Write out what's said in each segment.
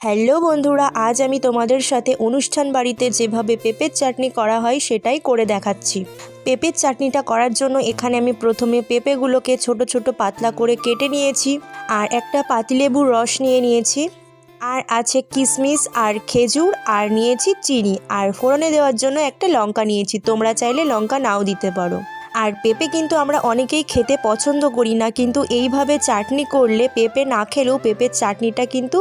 Hello বন্ধুরা, আজ আমি তোমাদের সাথে অনুষ্ঠান বাড়িতে যেভাবে পেঁপের চাটনি করা হয় সেটাই করে দেখাচ্ছি। পেঁপের চাটনিটা করার জন্য এখানে আমি প্রথমে পেঁপেগুলোকে ছোট ছোট পাতলা করে কেটে নিয়েছি, আর একটা পাতিলেবুর রস নিয়ে নিয়েছি, আর আছে কিশমিশ আর খেজুর, আর নিয়েছি চিনি, আর ফোড়নে দেওয়ার জন্য একটা লঙ্কা নিয়েছি, তোমরা চাইলে লঙ্কা নাও দিতে পারো। আর পেঁপে কিন্তু আমরা অনেকেই খেতে পছন্দ করি না, কিন্তু এইভাবে চাটনি করলে পেঁপে না খেলেও পেঁপের চাটনিটা কিন্তু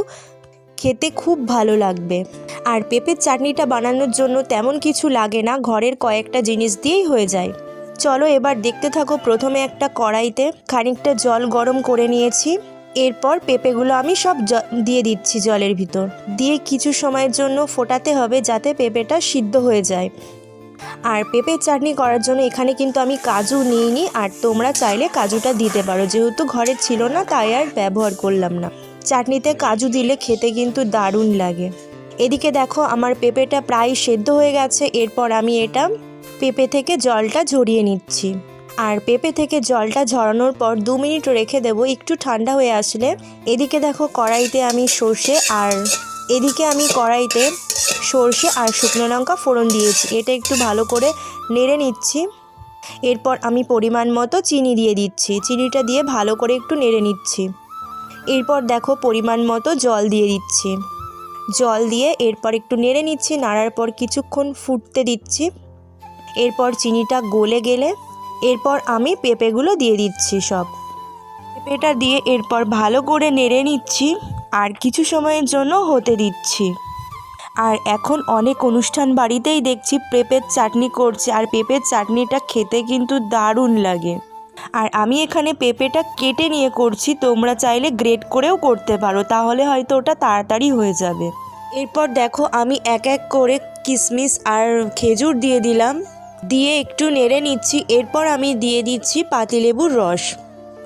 খেতে খুব ভালো লাগবে। আর পেঁপের চাটনিটা বানানোর জন্য তেমন কিছু লাগে না, ঘরের কয়েকটা জিনিস দিয়েই হয়ে যায়। চলো এবার দেখতে থাকো প্রথমে একটা কড়াইতে। খানিকটা জল গরম করে নিয়েছি। এরপর পেঁপেগুলো আমি সব দিয়ে দিচ্ছি জলের ভিতর। দিয়ে কিছু সময়ের জন্য ফোটাতে হবে যাতে পেঁপেটা সিদ্ধ হয়ে যায়। আর পেঁপের চাটনি করার জন্য এখানে কিন্তু আমি কাজু নিইনি। আর তোমরা চাইলে কাজুটা দিতে পারো। যেহেতু ঘরে ছিল না, তাই আর ব্যবহার করলাম না। চাটনিতে কাজু দিলে খেতে কিন্তু দারুণ লাগে। এদিকে দেখো, আমার পেঁপেটা প্রায় সেদ্ধ হয়ে গেছে, এরপর আমি এটা পেঁপে থেকে জলটা ঝরিয়ে নিচ্ছি। আর পেঁপে থেকে জলটা ঝরানোর পর দু মিনিট রেখে দেবো, একটু ঠান্ডা হয়ে আসলে। এদিকে দেখো, কড়াইতে আমি সর্ষে আর এদিকে আমি কড়াইতে সর্ষে আর শুকনো লঙ্কা ফোড়ন দিয়েছি। এটা একটু ভালো করে নেড়ে নিচ্ছি। এরপর আমি পরিমাণ মতো চিনি দিয়ে দিচ্ছি। চিনিটা দিয়ে ভালো করে একটু নেড়ে নিচ্ছি। এরপর দেখো পরিমাণ মতো জল দিয়ে দিচ্ছি। জল দিয়ে এরপর একটু নেড়ে নিচ্ছি, নাড়ার পর কিছুক্ষণ ফুটতে দিচ্ছি। এরপর চিনিটা গলে গেলে এরপর আমি পেঁপেগুলো দিয়ে দিচ্ছি সব। পেঁপেটা দিয়ে এরপর ভালো করে নেড়ে নিচ্ছি আর কিছু সময়ের জন্য হতে দিচ্ছি। আর এখন অনেক অনুষ্ঠান বাড়িতেই দেখছি পেঁপের চাটনি করছে আর পেঁপের চাটনিটা খেতে কিন্তু দারুণ লাগে। আর আমি এখানে পেঁপেটা কেটে নিয়ে করছি, তোমরা চাইলে গ্রেট করেও করতে পারো, তাহলে হয়তো ওটা তাড়াতাড়ি হয়ে যাবে। এরপর দেখো, আমি এক এক করে কিশমিশ আর খেজুর দিয়ে দিলাম, দিয়ে একটু নেড়ে নিচ্ছি, এরপর আমি দিয়ে দিচ্ছি পাতিলেবুর রস।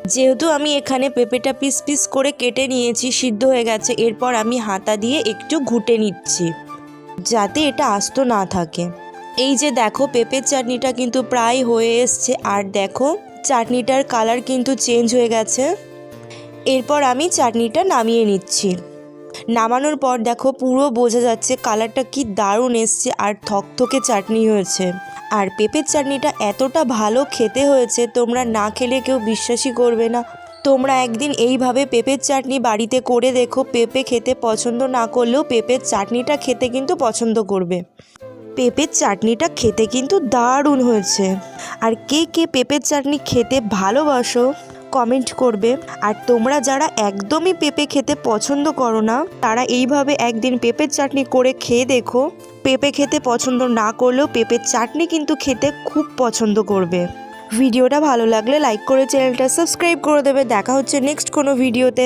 যেহেতু আমি এখানে পেঁপেটা পিস পিস করে কেটে নিয়েছি, সিদ্ধ হয়ে গেছে, এরপর আমি হাতা দিয়ে একটু ঘুটে নিচ্ছি, যাতে এটা আস্ত না থাকে। এই যে দেখো, পেঁপের চাটনিটা কিন্তু প্রায় হয়ে এসছে, আর দেখো চাটনিটার কালার কিন্তু চেঞ্জ হয়ে গেছে। এরপর আমি চাটনিটা নামিয়ে নিচ্ছি। নামানোর পর দেখো পুরো বোঝা যাচ্ছে কালারটা কি দারুণ এসছে আর থকথকে চাটনি হয়েছে। আর পেঁপের চাটনিটা এতটা ভালো খেতে হয়েছে, তোমরা না খেলে কেউ বিশ্বাসই করবে না। তোমরা একদিন এইভাবে পেঁপের চাটনি বাড়িতে করে দেখো, পেঁপে খেতে পছন্দ না করলেও পেঁপের চাটনিটা খেতে কিন্তু পছন্দ করবে। পেঁপের চাটনিটা খেতে কিন্তু দারুণ হয়েছে। আর কে কে পেঁপের চাটনি খেতে ভালোবাসো কমেন্ট করবে। আর তোমরা যারা একদমই পেঁপে খেতে পছন্দ করো না, তারা এইভাবে একদিন পেঁপের চাটনি করে খেয়ে দেখো। পেঁপে খেতে পছন্দ না করলেও পেঁপের চাটনি কিন্তু খেতে খুব পছন্দ করবে। ভিডিওটা ভালো লাগলে লাইক করে চ্যানেলটা সাবস্ক্রাইব করে দেবে। দেখা হচ্ছে নেক্সট কোনো ভিডিওতে